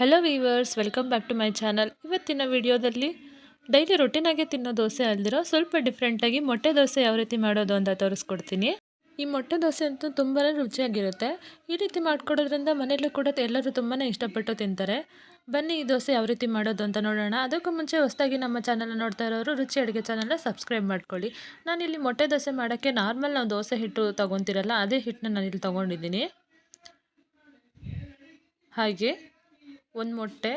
Hello viewers welcome back to my channel ಇವತ್ತಿನ ವಿಡಿಯೋದಲ್ಲಿ daily ರೊಟೀನಾಗೆ ತಿನ್ನೋ ದೋಸೆ ಅಲ್ದಿರೋ ಸ್ವಲ್ಪ ಡಿಫ್ರೆಂಟಾಗಿ ಮೊಟ್ಟೆ ದೋಸೆ ಯಾವ ರೀತಿ ಮಾಡೋದು ಅಂತ ತೋರಿಸ್ಕೊಡ್ತೀನಿ. ಈ ಮೊಟ್ಟೆ ದೋಸೆ ಅಂತೂ ತುಂಬಾ ರುಚಿಯಾಗಿರುತ್ತೆ. ಈ ರೀತಿ ಮಾಡ್ಕೊಡೋದ್ರಿಂದ ಮನೆಯಲ್ಲೂ ಕೂಡ ಎಲ್ಲರೂ ತುಂಬಾ ಇಷ್ಟಪಟ್ಟು ತಿಂತಾರೆ. ಬನ್ನಿ ಈ ದೋಸೆ ಯಾವ ರೀತಿ ಮಾಡೋದು ಅಂತ ನೋಡೋಣ. ಅದಕ್ಕೂ ಮುಂಚೆ ಹೊಸದಾಗಿ ನಮ್ಮ ಚಾನಲ್ನ ನೋಡ್ತಾ ಇರೋರು, ರುಚಿ ಅಡುಗೆ ಚಾನಲ್ನ ಸಬ್ಸ್ಕ್ರೈಬ್ ಮಾಡ್ಕೊಳ್ಳಿ. ನಾನಿಲ್ಲಿ ಮೊಟ್ಟೆ ದೋಸೆ ಮಾಡೋಕ್ಕೆ ನಾರ್ಮಲ್ ನಾವು ದೋಸೆ ಹಿಟ್ಟು ತೊಗೊತಿರಲ್ಲ, ಅದೇ ಹಿಟ್ಟನ್ನ ನಾನಿಲ್ಲಿ ತೊಗೊಂಡಿದ್ದೀನಿ. ಹಾಗೆ. ಒಂದು ಮೊಟ್ಟೆ,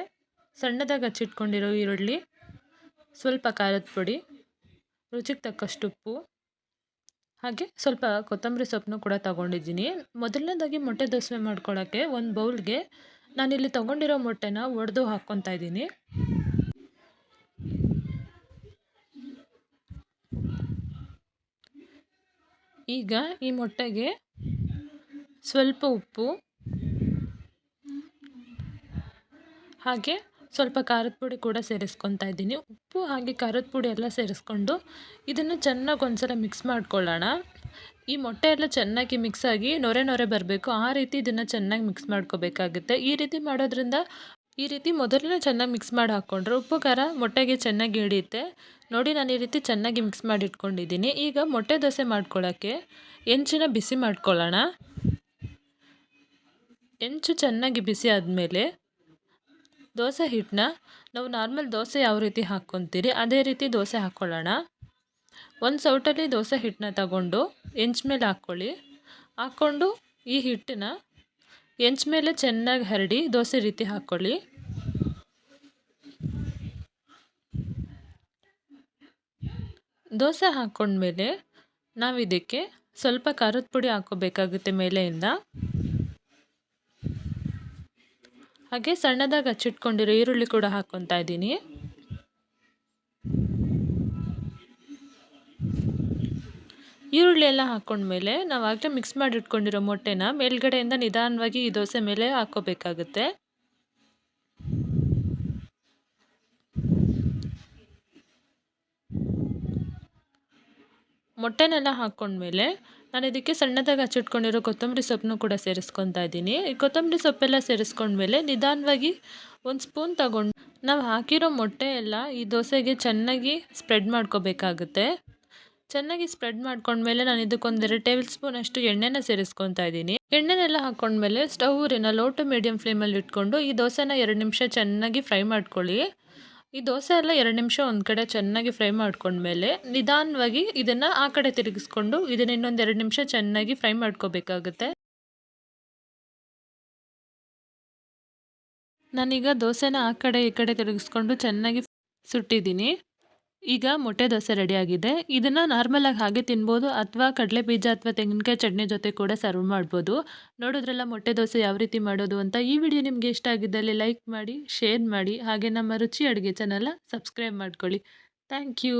ಸಣ್ಣದಾಗಿ ಹಚ್ಚಿಟ್ಕೊಂಡಿರೋ ಈರುಳ್ಳಿ, ಸ್ವಲ್ಪ ಖಾರದ ಪುಡಿ, ರುಚಿಗೆ ತಕ್ಕಷ್ಟು ಉಪ್ಪು, ಹಾಗೆ ಸ್ವಲ್ಪ ಕೊತ್ತಂಬರಿ ಸೊಪ್ಪನ್ನು ಕೂಡ ತಗೊಂಡಿದ್ದೀನಿ. ಮೊದಲನೇದಾಗಿ ಮೊಟ್ಟೆ ದೋಸೆ ಮಾಡ್ಕೊಳ್ಳೋಕ್ಕೆ ಒಂದು ಬೌಲ್ಗೆ ನಾನಿಲ್ಲಿ ತೊಗೊಂಡಿರೋ ಮೊಟ್ಟೆನ ಒಡೆದು ಹಾಕ್ಕೊತಾ ಇದ್ದೀನಿ. ಈಗ ಈ ಮೊಟ್ಟೆಗೆ ಸ್ವಲ್ಪ ಉಪ್ಪು ಹಾಗೆ ಸ್ವಲ್ಪ ಖಾರದ ಪುಡಿ ಕೂಡ ಸೇರಿಸ್ಕೊತಾ ಇದ್ದೀನಿ. ಉಪ್ಪು ಹಾಗೆ ಖಾರದ ಪುಡಿ ಎಲ್ಲ ಸೇರಿಸ್ಕೊಂಡು ಇದನ್ನು ಚೆನ್ನಾಗಿ ಒಂದ್ಸಲ ಮಿಕ್ಸ್ ಮಾಡ್ಕೊಳ್ಳೋಣ. ಈ ಮೊಟ್ಟೆ ಎಲ್ಲ ಚೆನ್ನಾಗಿ ಮಿಕ್ಸ್ ಆಗಿ ನೊರೆ ನೊರೆ ಬರಬೇಕು. ಆ ರೀತಿ ಇದನ್ನು ಚೆನ್ನಾಗಿ ಮಿಕ್ಸ್ ಮಾಡ್ಕೋಬೇಕಾಗುತ್ತೆ. ಈ ರೀತಿ ಮಾಡೋದ್ರಿಂದ ಈ ರೀತಿ ಮೊದಲನೇ ಚೆನ್ನಾಗಿ ಮಿಕ್ಸ್ ಮಾಡಿ ಹಾಕ್ಕೊಂಡ್ರೆ ಉಪ್ಪು ಖಾರ ಮೊಟ್ಟೆಗೆ ಚೆನ್ನಾಗಿ ಹಿಡಿಯುತ್ತೆ ನೋಡಿ ನಾನು ಈ ರೀತಿ ಚೆನ್ನಾಗಿ ಮಿಕ್ಸ್ ಮಾಡಿ ಇಟ್ಕೊಂಡಿದ್ದೀನಿ. ಈಗ ಮೊಟ್ಟೆ ದೋಸೆ ಮಾಡ್ಕೊಳ್ಳೋಕ್ಕೆ ಹೆಂಚಿನ ಬಿಸಿ ಮಾಡ್ಕೊಳ್ಳೋಣ. ಹೆಂಚು ಚೆನ್ನಾಗಿ ಬಿಸಿ ಆದಮೇಲೆ ದೋಸೆ ಹಿಟ್ಟನ್ನ ನಾವು ನಾರ್ಮಲ್ ದೋಸೆ ಯಾವ ರೀತಿ ಹಾಕ್ಕೊತೀರಿ, ಅದೇ ರೀತಿ ದೋಸೆ ಹಾಕ್ಕೊಳ್ಳೋಣ ಒಂದು ಸೌಟಲ್ಲಿ ದೋಸೆ ಹಿಟ್ಟನ್ನ ತಗೊಂಡು ಹೆಂಚ್ ಮೇಲೆ ಹಾಕ್ಕೊಳ್ಳಿ. ಹಾಕ್ಕೊಂಡು ಈ ಹಿಟ್ಟನ್ನ ಹೆಂಚ್ ಮೇಲೆ ಚೆನ್ನಾಗಿ ಹರಡಿ ದೋಸೆ ರೀತಿ ಹಾಕ್ಕೊಳ್ಳಿ. ದೋಸೆ ಹಾಕ್ಕೊಂಡ್ಮೇಲೆ ನಾವು ಇದಕ್ಕೆ ಸ್ವಲ್ಪ ಖಾರದ ಪುಡಿ ಹಾಕ್ಕೋಬೇಕಾಗುತ್ತೆ ಮೇಲೆಯಿಂದ. ಹಾಗೆ ಸಣ್ಣದಾಗಿ ಹಚ್ಚಿಟ್ಕೊಂಡಿರೋ ಈರುಳ್ಳಿ ಕೂಡ ಹಾಕ್ಕೊತಾ ಇದ್ದೀನಿ. ಈರುಳ್ಳಿ ಎಲ್ಲ ನಾವು ಆಗಲೇ ಮಿಕ್ಸ್ ಮಾಡಿ ಇಟ್ಕೊಂಡಿರೋ ಮೊಟ್ಟೆನ ಮೇಲ್ಗಡೆಯಿಂದ ನಿಧಾನವಾಗಿ ಈ ದೋಸೆ ಮೇಲೆ ಹಾಕ್ಕೋಬೇಕಾಗುತ್ತೆ ಮೊಟ್ಟೆನೆಲ್ಲ ಹಾಕ್ಕೊಂಡ್ಮೇಲೆ ನಾನು ಇದಕ್ಕೆ ಸಣ್ಣದಾಗಿ ಹಚ್ಚಿಟ್ಕೊಂಡಿರೋ ಕೊತ್ತಂಬರಿ ಸೊಪ್ಪನ್ನು ಕೂಡ ಸೇರಿಸ್ಕೊತಾ ಇದ್ದೀನಿ. ಈ ಕೊತ್ತಂಬರಿ ಸೊಪ್ಪೆಲ್ಲ ಸೇರಿಸ್ಕೊಂಡ್ಮೇಲೆ ನಿಧಾನವಾಗಿ ಒಂದು ಸ್ಪೂನ್ ತಗೊಂಡು ನಾವು ಹಾಕಿರೋ ಮೊಟ್ಟೆ ಎಲ್ಲ ಈ ದೋಸೆಗೆ ಚೆನ್ನಾಗಿ ಸ್ಪ್ರೆಡ್ ಮಾಡ್ಕೋಬೇಕಾಗುತ್ತೆ. ಚೆನ್ನಾಗಿ ಸ್ಪ್ರೆಡ್ ಮಾಡ್ಕೊಂಡ್ಮೇಲೆ ನಾನು ಇದಕ್ಕೊಂದೆರಡು ಟೇಬಲ್ ಸ್ಪೂನ್ ಅಷ್ಟು ಎಣ್ಣೆನ ಸೇರಿಸ್ಕೊತಾ ಇದ್ದೀನಿ. ಎಣ್ಣೆನೆಲ್ಲ ಹಾಕ್ಕೊಂಡ್ಮೇಲೆ ಸ್ಟವ್ ಊರಿನ ಲೋ ಟು ಮೀಡಿಯಂ ಫ್ಲೇಮಲ್ಲಿ ಇಟ್ಕೊಂಡು ಈ ದೋಸೆನ ಎರಡು ನಿಮಿಷ ಚೆನ್ನಾಗಿ ಫ್ರೈ ಮಾಡ್ಕೊಳ್ಳಿ. ಈ ದೋಸೆ ಎಲ್ಲ ಎರಡು ನಿಮಿಷ ಒಂದು ಕಡೆ ಚೆನ್ನಾಗಿ ಫ್ರೈ ಮಾಡ್ಕೊಂಡ್ಮೇಲೆ ನಿಧಾನವಾಗಿ ಇದನ್ನು ಆ ಕಡೆ ತಿರುಗಿಸ್ಕೊಂಡು ಇದನ್ನ ಇನ್ನೊಂದು ಎರಡು ನಿಮಿಷ ಚೆನ್ನಾಗಿ ಫ್ರೈ ಮಾಡ್ಕೋಬೇಕಾಗುತ್ತೆ. ನಾನೀಗ ದೋಸೆನ ಆ ಕಡೆ ಈ ಕಡೆ ತಿರುಗಿಸ್ಕೊಂಡು ಚೆನ್ನಾಗಿ ಸುಟ್ಟಿದ್ದೀನಿ. ಈಗ ಮೊಟ್ಟೆ ದೋಸೆ ರೆಡಿಯಾಗಿದೆ. ಇದನ್ನು ನಾರ್ಮಲಾಗಿ ಹಾಗೆ ತಿನ್ಬೋದು ಅಥವಾ ಕಡಲೆ ಬೀಜ ಅಥವಾ ತೆಂಗಿನಕಾಯಿ ಚಟ್ನಿ ಜೊತೆ ಕೂಡ ಸರ್ವ್ ಮಾಡ್ಬೋದು. ನೋಡೋದ್ರೆಲ್ಲ ಮೊಟ್ಟೆ ದೋಸೆ ಯಾವ ರೀತಿ ಮಾಡೋದು ಅಂತ ಈ ವಿಡಿಯೋ ನಿಮಗೆ ಇಷ್ಟ ಆಗಿದ್ದಲ್ಲಿ ಲೈಕ್ ಮಾಡಿ ಶೇರ್ ಮಾಡಿ, ಹಾಗೆ ನಮ್ಮ ರುಚಿ ಅಡುಗೆ ಚಾನಲ್ನ ಸಬ್ಸ್ಕ್ರೈಬ್ ಮಾಡ್ಕೊಳ್ಳಿ. Thank you